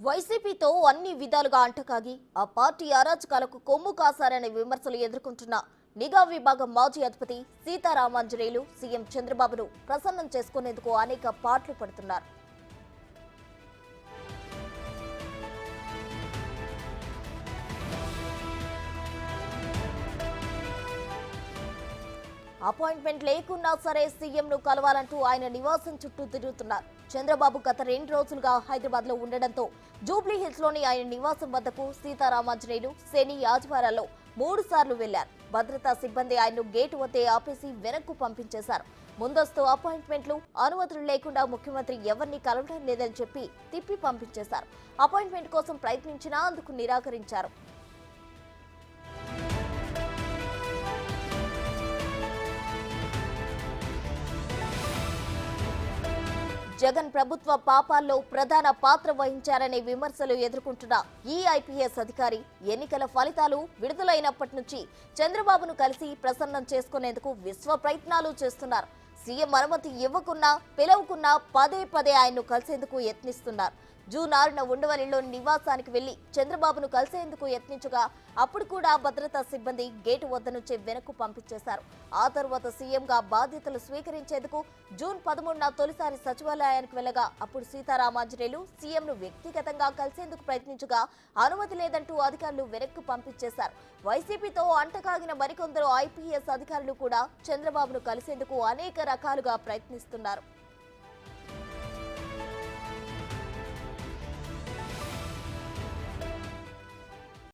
వైసీపీతో అన్ని విధాలుగా అంటకాగి ఆ పార్టీ అరాచకాలకు కొమ్ము కాసారనే విమర్శలు ఎదుర్కొంటున్న నిఘా విభాగం మాజీ అధిపతి సీతారామాంజనేయులు సీఎం చంద్రబాబును ప్రసన్నం చేసుకునేందుకు అనేక పాటలు పడుతున్నారు. అపాయింట్మెంట్ లేకున్నా సరే సీఎంను కలవాలంటూ ఆయన నివాసం చుట్టూ తిరుగుతున్నారు. చంద్రబాబు గత రెండు రోజులుగా హైదరాబాద్లో ఉండడంతో జూబ్లీ హిల్స్లోని ఆయన నివాసం వద్దకు సీతారామాంజనేయులు శని ఆదివారాల్లో మూడు సార్లు వెళ్ళారు భద్రతా సిబ్బంది ఆయన్ను గేటు వద్దే ఆపేసి వెనక్కు పంపించేశారు. ముందస్తు అపాయింట్మెంట్లు అనుమతులు లేకుండా ముఖ్యమంత్రి ఎవరిని కలవడం లేదని చెప్పి తిప్పి పంపించేశారు. అపాయింట్మెంట్ కోసం ప్రయత్నించినా అందుకు నిరాకరించారు. జగన్ ప్రభుత్వ పాపాల్లో ప్రధాన పాత్ర వహించారనే విమర్శలు ఎదుర్కొంటున్న ఈ ఐపీఎస్ అధికారి ఎన్నికల ఫలితాలు విడుదలైనప్పటి నుంచి చంద్రబాబును కలిసి ప్రసన్నం చేసుకునేందుకు విశ్వ ప్రయత్నాలు చేస్తున్నారు. సీఎం అనుమతి ఇవ్వకున్నా పిలవకున్నా పదే పదే ఆయన్ను కలిసేందుకు యత్నిస్తున్నారు. జూన్ ఆరున ఉండవల్లిలో నివాసానికి వెళ్ళి చంద్రబాబును కలిసేందుకు యత్నించగా అప్పుడు కూడా భద్రతా సిబ్బంది గేటు వద్ద నుంచే వెనక్కు పంపించేశారు. ఆ తర్వాత సీఎంగా బాధ్యతలు స్వీకరించేందుకు జూన్ పదమూడున తొలిసారి సచివాలయానికి వెళ్ళగా అప్పుడు సీతారామాంజనేయులు సీఎంను వ్యక్తిగతంగా కలిసేందుకు ప్రయత్నించగా అనుమతి లేదంటూ అధికారులు వెనక్కు పంపించేశారు. వైసీపీతో అంటకాగిన మరికొందరు ఐపీఎస్ అధికారులు కూడా చంద్రబాబును కలిసేందుకు అనేక రకాలుగా ప్రయత్నిస్తున్నారు.